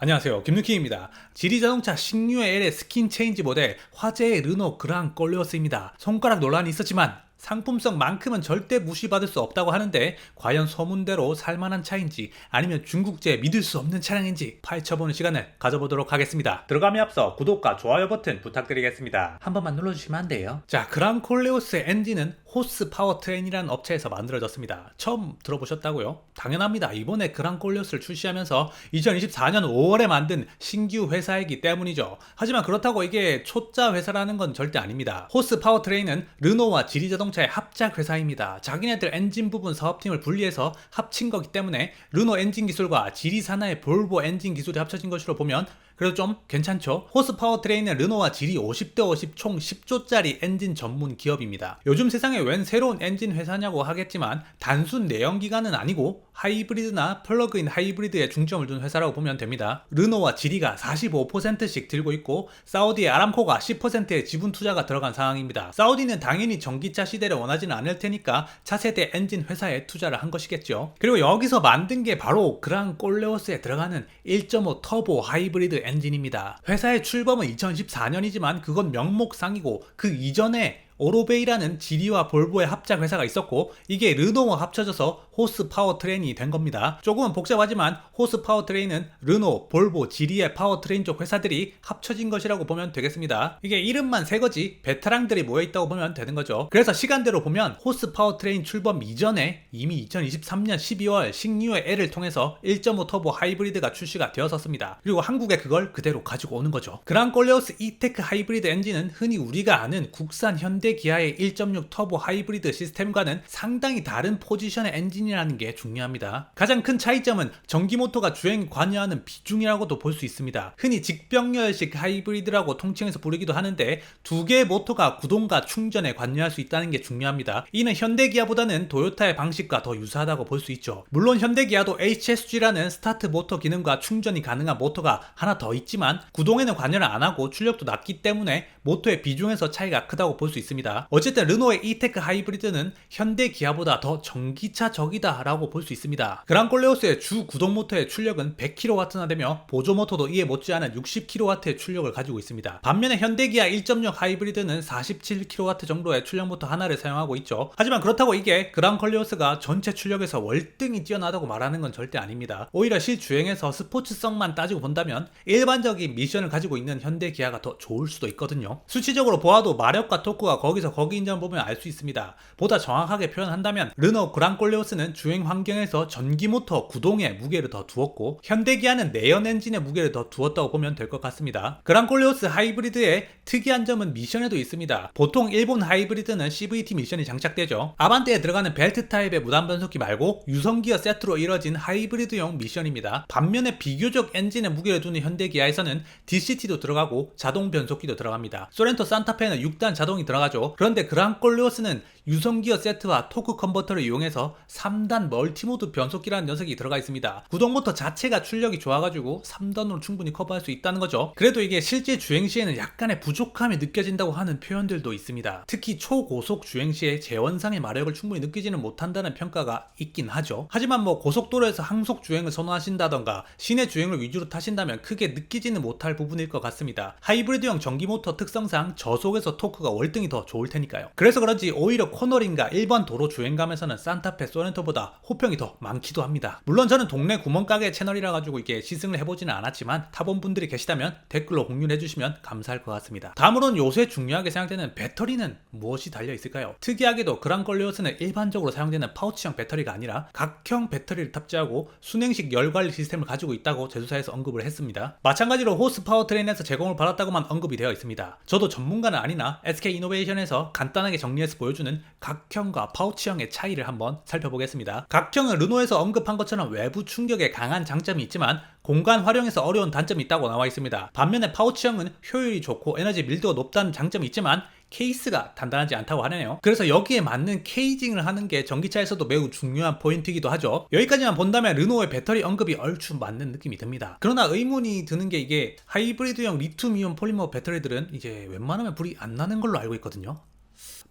안녕하세요. 김누키입니다. 지리자동차 신유의 L의 스킨 체인지 모델 화제의 르노 그랑 꼴레오스입니다. 손가락 논란이 있었지만 상품성만큼은 절대 무시받을 수 없다고 하는데 과연 소문대로 살만한 차인지 아니면 중국제 믿을 수 없는 차량인지 파헤쳐보는 시간을 가져보도록 하겠습니다 들어감에 앞서 구독과 좋아요 버튼 부탁드리겠습니다 한 번만 눌러주시면 안 돼요 자 그랑 콜레오스의 엔진은 호스 파워트레인이라는 업체에서 만들어졌습니다. 처음 들어보셨다고요? 당연합니다. 이번에 그랑콜리오스를 출시하면서 2024년 5월에 만든 신규 회사이기 때문이죠. 하지만 그렇다고 이게 초짜 회사라는 건 절대 아닙니다. 호스 파워트레인은 르노와 지리자동 차의 합작 회사입니다. 자기네들 엔진 부분 사업팀을 분리해서 합친 거기 때문에 르노 엔진 기술과 지리사나의 볼보 엔진 기술이 합쳐진 것으로 보면 그래도 좀 괜찮죠? 호스 파워트레인은 르노와 지리 50대 50 총 10조짜리 엔진 전문 기업입니다. 요즘 세상에 웬 새로운 엔진 회사냐고 하겠지만 단순 내연기관은 아니고 하이브리드나 플러그인 하이브리드에 중점을 둔 회사라고 보면 됩니다. 르노와 지리가 45%씩 들고 있고 사우디의 아람코가 10%의 지분 투자가 들어간 상황입니다. 사우디는 당연히 전기차 시대를 원하지는 않을 테니까 차세대 엔진 회사에 투자를 한 것이겠죠. 그리고 여기서 만든 게 바로 그랑 꼴레오스에 들어가는 1.5 터보 하이브리드 엔진입니다. 회사의 출범은 2014년이지만 그건 명목상이고 그 이전에 오로베이라는 지리와 볼보의 합작 회사가 있었고 이게 르노와 합쳐져서 호스 파워트레인이 된 겁니다. 조금은 복잡하지만 호스 파워트레인은 르노, 볼보, 지리의 파워트레인 쪽 회사들이 합쳐진 것이라고 보면 되겠습니다. 이게 이름만 새 거지 베테랑들이 모여 있다고 보면 되는 거죠. 그래서 시간대로 보면 호스 파워트레인 출범 이전에 이미 2023년 12월 신유의 L을 통해서 1.5 터보 하이브리드가 출시가 되었었습니다. 그리고 한국에 그걸 그대로 가지고 오는 거죠. 그랑 콜레오스 이테크 하이브리드 엔진은 흔히 우리가 아는 국산 현대 현대 기아의 1.6 터보 하이브리드 시스템과는 상당히 다른 포지션의 엔진이라는 게 중요합니다. 가장 큰 차이점은 전기 모터가 주행 관여하는 비중이라고도 볼 수 있습니다. 흔히 직병렬식 하이브리드라고 통칭해서 부르기도 하는데 두 개의 모터가 구동과 충전에 관여할 수 있다는 게 중요합니다. 이는 현대 기아보다는 도요타의 방식과 더 유사하다고 볼 수 있죠. 물론 현대 기아도 HSG라는 스타트 모터 기능과 충전이 가능한 모터가 하나 더 있지만 구동에는 관여를 안 하고 출력도 낮기 때문에 모터의 비중에서 차이가 크다고 볼 수 있습니다. 있습니다. 어쨌든 르노의 이테크 하이브리드는 현대 기아보다 더 전기차적이다 라고 볼 수 있습니다. 그랑콜레오스의 주 구동 모터의 출력은 100kW나 되며 보조 모터도 이에 못지않은 60kW의 출력을 가지고 있습니다. 반면에 현대 기아 1.6 하이브리드는 47kW 정도의 출력 모터 하나를 사용하고 있죠. 하지만 그렇다고 이게 그랑콜레오스가 전체 출력에서 월등히 뛰어나다고 말하는 건 절대 아닙니다. 오히려 실주행에서 스포츠성만 따지고 본다면 일반적인 미션을 가지고 있는 현대 기아가 더 좋을 수도 있거든요. 수치적으로 보아도 마력과 토크가 거기서 거기인 점 보면 알 수 있습니다. 보다 정확하게 표현한다면 르노 그랑콜레오스는 주행 환경에서 전기 모터 구동에 무게를 더 두었고 현대 기아는 내연 엔진에 무게를 더 두었다고 보면 될 것 같습니다. 그랑콜레오스 하이브리드의 특이한 점은 미션에도 있습니다. 보통 일본 하이브리드는 CVT 미션이 장착되죠. 아반떼에 들어가는 벨트 타입의 무단 변속기 말고 유성기어 세트로 이뤄진 하이브리드용 미션입니다. 반면에 비교적 엔진에 무게를 두는 현대 기아에서는 DCT도 들어가고 자동 변속기도 들어갑니다. 소렌토 산타페는 6단 자동이 들어가 들 그런데 그랑콜리오스는 유성기어 세트와 토크 컨버터를 이용해서 3단 멀티모드 변속기라는 녀석이 들어가 있습니다. 구동모터 자체가 출력이 좋아가지고 3단으로 충분히 커버할 수 있다는 거죠. 그래도 이게 실제 주행 시에는 약간의 부족함이 느껴진다고 하는 표현들도 있습니다. 특히 초고속 주행 시에 제원상의 마력을 충분히 느끼지는 못한다는 평가가 있긴 하죠. 하지만 뭐 고속도로에서 항속 주행을 선호하신다던가 시내 주행을 위주로 타신다면 크게 느끼지는 못할 부분일 것 같습니다. 하이브리드형 전기모터 특성상 저속에서 토크가 월등히 더 좋을 테니까요. 그래서 그런지 오히려 코너링과 일반 도로 주행감에서는 산타페 소렌토보다 호평이 더 많기도 합니다. 물론 저는 동네 구멍가게 채널이라 가지고 이게 시승을 해보지는 않았지만 타본 분들이 계시다면 댓글로 공유해 주시면 감사할 것 같습니다. 다음으로는 요새 중요하게 사용되는 배터리는 무엇이 달려 있을까요? 특이하게도 그랑걸리오스는 일반적으로 사용되는 파우치형 배터리가 아니라 각형 배터리를 탑재하고 순행식 열 관리 시스템을 가지고 있다고 제조사에서 언급을 했습니다. 마찬가지로 호스 파워트레인에서 제공을 받았다고만 언급이 되어 있습니다. 저도 전문가는 아니나 SK 이노베이션에서 간단하게 정리해서 보여주는 각형과 파우치형의 차이를 한번 살펴보겠습니다. 각형은 르노에서 언급한 것처럼 외부 충격에 강한 장점이 있지만 공간 활용에서 어려운 단점이 있다고 나와 있습니다. 반면에 파우치형은 효율이 좋고 에너지 밀도가 높다는 장점이 있지만 케이스가 단단하지 않다고 하네요. 그래서 여기에 맞는 케이징을 하는 게 전기차에서도 매우 중요한 포인트이기도 하죠. 여기까지만 본다면 르노의 배터리 언급이 얼추 맞는 느낌이 듭니다. 그러나 의문이 드는 게 이게 하이브리드형 리튬이온 폴리머 배터리들은 이제 웬만하면 불이 안 나는 걸로 알고 있거든요.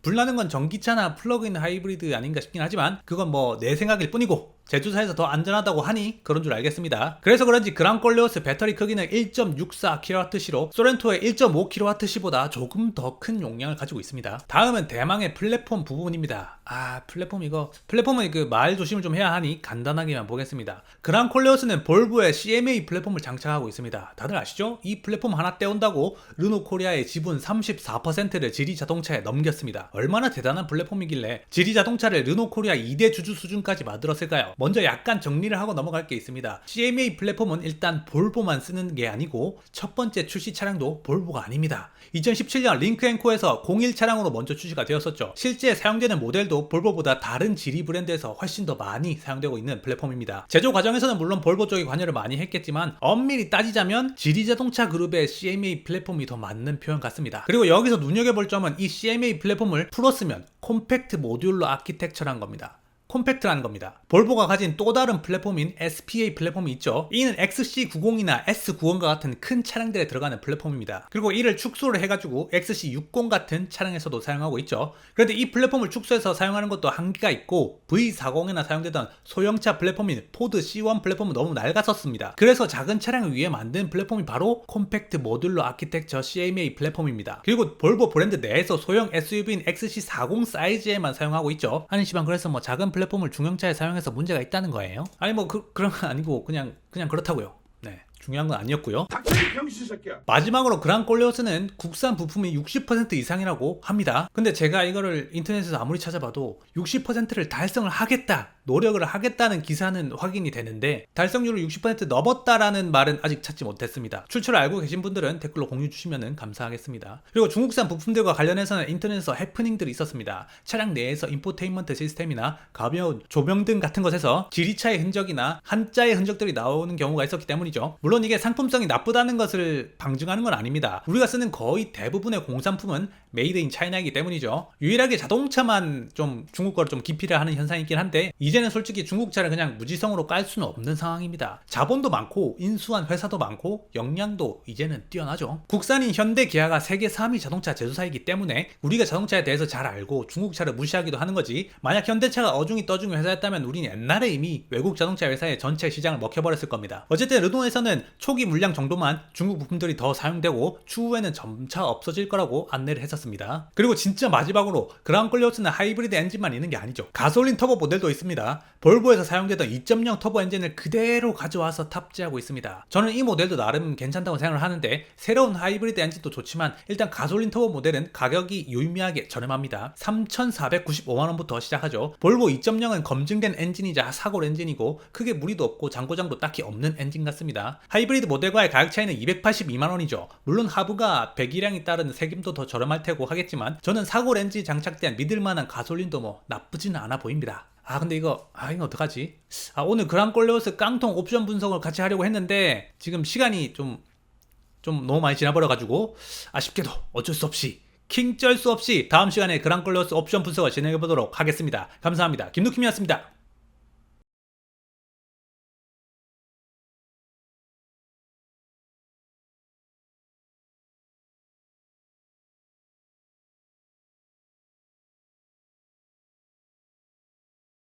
불나는 건 전기차나 플러그인 하이브리드 아닌가 싶긴 하지만 그건 뭐 내 생각일 뿐이고 제조사에서 더 안전하다고 하니 그런 줄 알겠습니다. 그래서 그런지 그랑콜레오스 배터리 크기는 1.64kWh시로 소렌토의 1.5kWh보다 조금 더 큰 용량을 가지고 있습니다. 다음은 대망의 플랫폼 부분입니다. 아 플랫폼 이거 플랫폼은 그 말 조심을 좀 해야 하니 간단하게만 보겠습니다. 그랑콜레오스는 볼보의 CMA 플랫폼을 장착하고 있습니다. 다들 아시죠? 이 플랫폼 하나 떼온다고 르노 코리아의 지분 34%를 지리 자동차에 넘겼습니다. 얼마나 대단한 플랫폼이길래 지리 자동차를 르노 코리아 2대 주주 수준까지 만들었을까요? 먼저 약간 정리를 하고 넘어갈 게 있습니다. CMA 플랫폼은 일단 볼보만 쓰는 게 아니고 첫 번째 출시 차량도 볼보가 아닙니다. 2017년 링크앤코에서 01 차량으로 먼저 출시가 되었었죠. 실제 사용되는 모델도 볼보보다 다른 지리 브랜드에서 훨씬 더 많이 사용되고 있는 플랫폼입니다. 제조 과정에서는 물론 볼보 쪽이 관여를 많이 했겠지만 엄밀히 따지자면 지리 자동차 그룹의 CMA 플랫폼이 더 맞는 표현 같습니다. 그리고 여기서 눈여겨볼 점은 이 CMA 플랫폼을 풀었으면 콤팩트 모듈러 아키텍처란 겁니다. 콤팩트라는 겁니다. 볼보가 가진 또 다른 플랫폼인 SPA 플랫폼이 있죠. 이는 XC90이나 S90과 같은 큰 차량들에 들어가는 플랫폼입니다. 그리고 이를 축소를 해가지고 XC60 같은 차량에서도 사용하고 있죠. 그런데 이 플랫폼을 축소해서 사용하는 것도 한계가 있고 V40에나 사용되던 소형차 플랫폼인 포드 C1 플랫폼은 너무 낡았었습니다. 그래서 작은 차량을 위해 만든 플랫폼이 바로 콤팩트 모듈러 아키텍처 CMA 플랫폼입니다. 그리고 볼보 브랜드 내에서 소형 SUV인 XC40 사이즈에만 사용하고 있죠. 아니 시방 그래서 뭐 작은 플랫폼을 중형차에 사용해서 문제가 있다는 거예요? 아니 뭐 그, 그런 건 아니고 그냥 그냥 그렇다고요. 네. 중요한 건 아니었고요. 닥쳐 이 병신 새끼야. 마지막으로 그랑콜레오스는 국산 부품이 60% 이상이라고 합니다. 근데 제가 이거를 인터넷에서 아무리 찾아봐도 60%를 달성을 하겠다, 노력을 하겠다는 기사는 확인이 되는데 달성률을 60% 넘었다라는 말은 아직 찾지 못했습니다. 출처를 알고 계신 분들은 댓글로 공유 주시면 감사하겠습니다. 그리고 중국산 부품들과 관련해서는 인터넷에서 해프닝들이 있었습니다. 차량 내에서 인포테인먼트 시스템이나 가벼운 조명 등 같은 것에서 지리차의 흔적이나 한자의 흔적들이 나오는 경우가 있었기 때문이죠. 물론 이게 상품성이 나쁘다는 것을 방증하는 건 아닙니다. 우리가 쓰는 거의 대부분의 공산품은 메이드 인 차이나이기 때문이죠. 유일하게 자동차만 좀 중국 거를 좀 기피를 하는 현상이 있긴 한데 이제는 솔직히 중국 차를 그냥 무지성으로 깔 수는 없는 상황입니다. 자본도 많고 인수한 회사도 많고 역량도 이제는 뛰어나죠. 국산인 현대 기아가 세계 3위 자동차 제조사이기 때문에 우리가 자동차에 대해서 잘 알고 중국 차를 무시하기도 하는 거지. 만약 현대차가 어중이 떠중이 회사였다면 우린 옛날에 이미 외국 자동차 회사의 전체 시장을 먹혀버렸을 겁니다. 어쨌든 르노에서는 초기 물량 정도만 중국 부품들이 더 사용되고 추후에는 점차 없어질 거라고 안내를 했었습니다. 그리고 진짜 마지막으로 그랑클리오스는 하이브리드 엔진만 있는 게 아니죠. 가솔린 터보 모델도 있습니다. 볼보에서 사용되던 2.0 터보 엔진을 그대로 가져와서 탑재하고 있습니다. 저는 이 모델도 나름 괜찮다고 생각을 하는데 새로운 하이브리드 엔진도 좋지만 일단 가솔린 터보 모델은 가격이 유의미하게 저렴합니다. 3,495만원부터 시작하죠. 볼보 2.0은 검증된 엔진이자 사골 엔진이고 크게 무리도 없고 장고장도 딱히 없는 엔진 같습니다. 하이브리드 모델과의 가격 차이는 282만원이죠. 물론 하부가 배기량이 따른 세금도 더 저렴할 테고 하겠지만 저는 사골 엔진 장착된 믿을만한 가솔린도 뭐 나쁘지는 않아 보입니다. 아 근데 이거 아 이거 어떡하지? 아 오늘 그랑콜레오스 깡통 옵션 분석을 같이 하려고 했는데 지금 시간이 좀좀 너무 많이 지나버려가지고 아쉽게도 어쩔 수 없이 킹쩔 수 없이 다음 시간에 그랑콜레오스 옵션 분석을 진행해 보도록 하겠습니다. 감사합니다. 김누킴이었습니다.